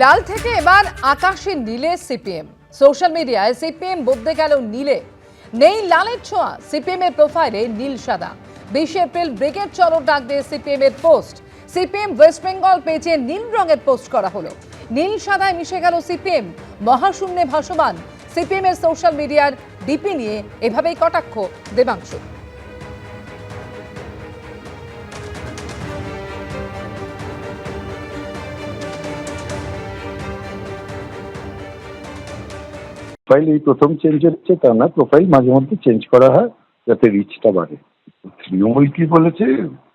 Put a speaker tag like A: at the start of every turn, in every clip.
A: লাল থেকে এবার আকাশে নীলে সিপিএম। সোশ্যাল মিডিয়ায় সিপিএম বদলে গেল নীলে। নেই লালের ছোঁয়া সিপিএম এর প্রোফাইলে নীল সাদা। বিশে এপ্রিল ব্রিগেড চলো ডাক দিয়ে সিপিএম এর পোস্ট। সিপিএম ওয়েস্ট বেঙ্গল পেজে নীল রঙের পোস্ট করা হলো। নীল সাদায় মিশে গেল সিপিএম। মহাশূন্যে ভাসমান। সিপিএম এর সোশ্যাল মিডিয়ার ডিপি নিয়ে এভাবেই কটাক্ষ দেবাংশু।
B: প্রোফাইল এই প্রথম চেঞ্জ হচ্ছে তা না প্রোফাইল মাঝে মধ্যে চেঞ্জ করা হয় যাতে রিচটা বাড়ে। তৃণমূল কি বলেছে,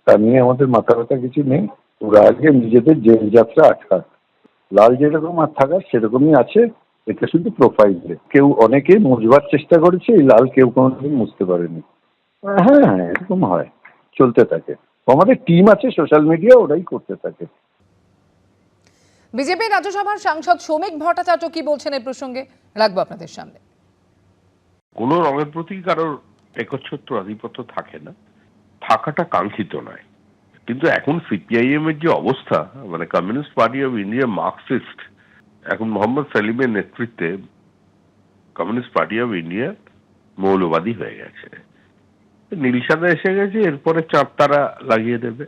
B: তা নিয়ে আমাদের মাথা ব্যথা কিছু নেই। ওরা আগে নিজেদের জেল যাত্রা আটকাক। লাল যেরকম আর থাকার সেরকমই আছে, এটা শুধু প্রোফাইলে কেউ অনেকে মুছবার চেষ্টা করেছে, এই লাল কেউ কোনোদিন মুছতে পারেনি। হ্যাঁ হ্যাঁ এরকম হয়, চলতে থাকে। আমাদের টিম আছে সোশ্যাল মিডিয়া ওরাই করতে থাকে।
A: বিজেপি রাজ্যসভার সাংসদ শ্রমিক ভট্টাচার্য কি বলছেন এই প্রসঙ্গে? রাখব আপনাদের সামনে।
C: কোনো রঙের প্রতি কারোর একচ্ছত্র আধিপত্য থাকে না। থাকাটা কাঙ্ক্ষিত নয়। কিন্তু এখন সিপিআইএম এর যে অবস্থা মানে Communist Party of India Marxist এখন মোহাম্মদ সেলিমের নেতৃত্বে কমিউনিস্ট পার্টি অফ ইন্ডিয়া মৌলবাদী হয়ে গেছে। নীলসাদা এসে গেছে, এরপরে চাপ তারা লাগিয়ে দেবে।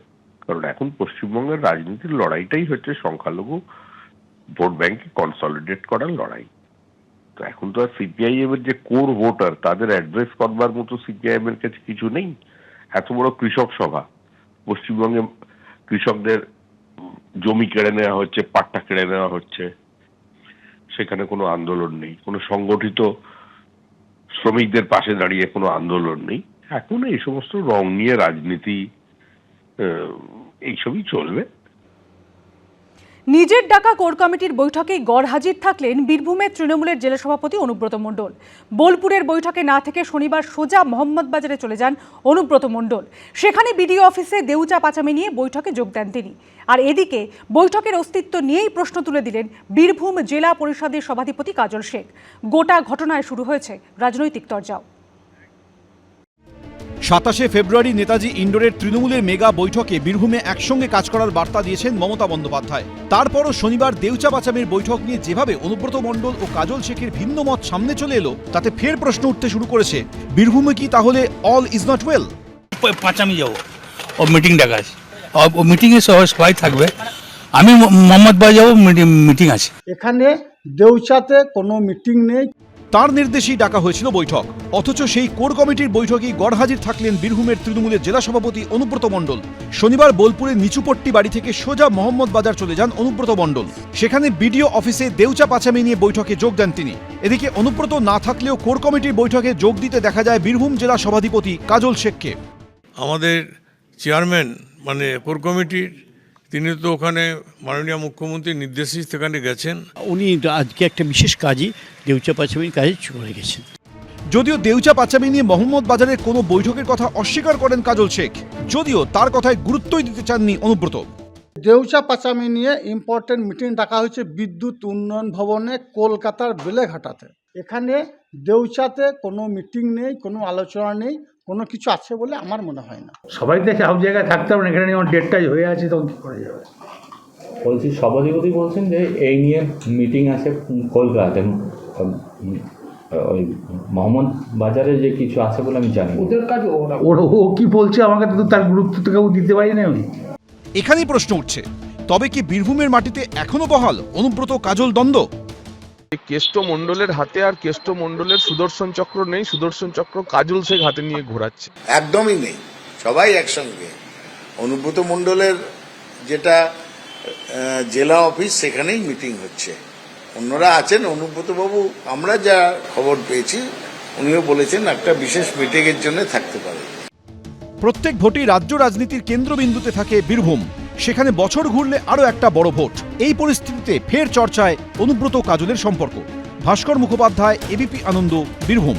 C: কারণ এখন পশ্চিমবঙ্গের রাজনীতির লড়াইটাই হচ্ছে সংখ্যালঘু ভোট ব্যাংকে কনসলিডেট করার লড়াই। তো এখন তো আর সিপিআইএম এর যে কোর ভোটার তাদের অ্যাড্রেস করবার মতো সিপিআইএম এর কাছে কিছু নেই। এত বড় কৃষক সভা। পশ্চিমবঙ্গে কৃষকদের জমি কেড়ে নেওয়া হচ্ছে, পাট্টা কেড়ে নেওয়া হচ্ছে। সেখানে কোনো আন্দোলন নেই। কোনো সংগঠিত শ্রমিকদের পাশে দাঁড়িয়ে কোনো আন্দোলন নেই। এখন এই সমস্ত রং নিয়ে রাজনীতি এইসবই চলবে।
D: নিজের ডাকা কোর কমিটির বৈঠকে গড় হাজির থাকলেন বীরভূমের তৃণমূলের জেলা সভাপতি অনুব্রত মণ্ডল। বোলপুরের বৈঠকে না থেকে শনিবার সোজা মোহাম্মদবাজারে চলে যান অনুব্রত মণ্ডল। সেখানে বিডিও অফিসে দেউচা পাচামি নিয়ে বৈঠকে যোগ দেন তিনি। আর এদিকে বৈঠকের অস্তিত্ব নিয়েই প্রশ্ন তুলে দিলেন বীরভূম জেলা পরিষদের সভাধিপতি কাজল শেখ। গোটা ঘটনায় শুরু হয়েছে রাজনৈতিক তরজাও।
E: সাতাশে ফেব্রুয়ারি নেতাজি ইন্ডোরের তৃণমূলের মেগা বৈঠকে বীরভূমে একসঙ্গে কাজ করার বার্তা দিয়েছেন মমতা বন্দ্যোপাধ্যায়। তারপরও শনিবার দেউচা বাচামের বৈঠক নিয়ে যেভাবে অনুব্রত মণ্ডল ও কাজল শেখের ভিন্ন মত সামনে চলে এলো তাতে ফের প্রশ্ন উঠতে শুরু করেছে। বীরভূমে কি তাহলে অল ইজ নট ওয়েল
F: পাঁচামি যাব। ও মিটিং ডাকা আছে ও- মিটিংয়ে সবাই সবাই থাকবে। আমি ম- মোহাম্মদবাগ যাব মিটিং আছে।
G: এখানে দেউচাতে কোনো মিটিং নেই।
E: তার নির্দেশেই ডাকা হয়েছিল বৈঠক। অথচ সেই কোর কমিটির বৈঠকেই গড়হাজির থাকলেন বীরভূমের তৃণমূলের জেলা সভাপতি অনুব্রত মণ্ডল। শনিবার বোলপুরের নিচুপট্টি বাড়ি থেকে সোজা মোহাম্মদ বাজার চলে যান অনুব্রত মণ্ডল। সেখানে বিডিও অফিসে দেউচা পাচামি নিয়ে বৈঠকে যোগ দেন তিনি। এদিকে অনুব্রত না থাকলেও কোর কমিটির বৈঠকে যোগ দিতে দেখা যায় বীরভূম জেলা সভাধিপতি কাজল শেখকে।
H: আমাদের চেয়ারম্যান মানে কোর কমিটির তিনি তো ওখানে মাননীয় মুখ্যমন্ত্রীর নির্দেশে সেখানে গেছেন।
I: উনি আজকে একটা বিশেষ কাজই দেউচা পাচামির কাজে চলে গেছেন।
E: যদিও দেউচা পাচামি নিয়ে মোহাম্মদ বাজারের কোনো বৈঠকের কথা অস্বীকার করেন কাজল শেখ যদিও তার কথায় গুরুত্বই দিতে চাননি অনুব্রত।
G: দেউচা পাচামি নিয়ে ইম্পর্টেন্ট মিটিং ডাকা হয়েছে বিদ্যুৎ উন্নয়ন ভবনে কলকাতার বেলেঘাটাতে। এখানে দেউচাতে কোনো মিটিং নেই কোনো আলোচনা নেই কোনো কিছু আছে বলে আমার মনে হয় না।
J: সবাই তো সব জায়গায় থাকতে হবে না এখানে যেমন ডেটটাই হয়ে আছে তখন কী করা যাবে?
K: বলছি সভাধিপতি বলছেন যে এই নিয়ে মিটিং আছে কলকাতাতে। ওই মোহাম্মদ বাজারে যে কিছু আছে বলে আমি জানি
J: ওদের কাজ ওরা ওর ও কি বলছে আমাকে তো তার গুরুত্ব তো কেউ দিতে পারি না আমি।
E: এখানেই প্রশ্ন উঠছে তবে কি বীরভূমের মাটিতে এখনও বহাল অনুব্রত কাজল দ্বন্দ্ব?
L: কেষ্ট মণ্ডলের হাতে আর কেষ্ট মণ্ডলের সুদর্শন চক্র নেই সুদর্শন চক্র কাজল শেখ হাতে নিয়ে ঘোরাচ্ছে।
M: একদমই নেই সবাই একসঙ্গে। অনুব্রত মণ্ডলের যেটা জেলা অফিস সেখানেই মিটিং হচ্ছে। অন্যরা আছেন অনুব্রতবাবু আমরা যা খবর পেয়েছি উনিও বলেছেন একটা বিশেষ মিটিংয়ের জন্য থাকতে পারে।
E: প্রত্যেক ভোটেই রাজ্য রাজনীতির কেন্দ্রবিন্দুতে থাকে বীরভূম। সেখানে বছর ঘুরলে আরও একটা বড় ভোট। এই পরিস্থিতিতে ফের চর্চায় অনুব্রত কাজলের সম্পর্ক। ভাস্কর মুখোপাধ্যায় এবিপি আনন্দ বীরভূম।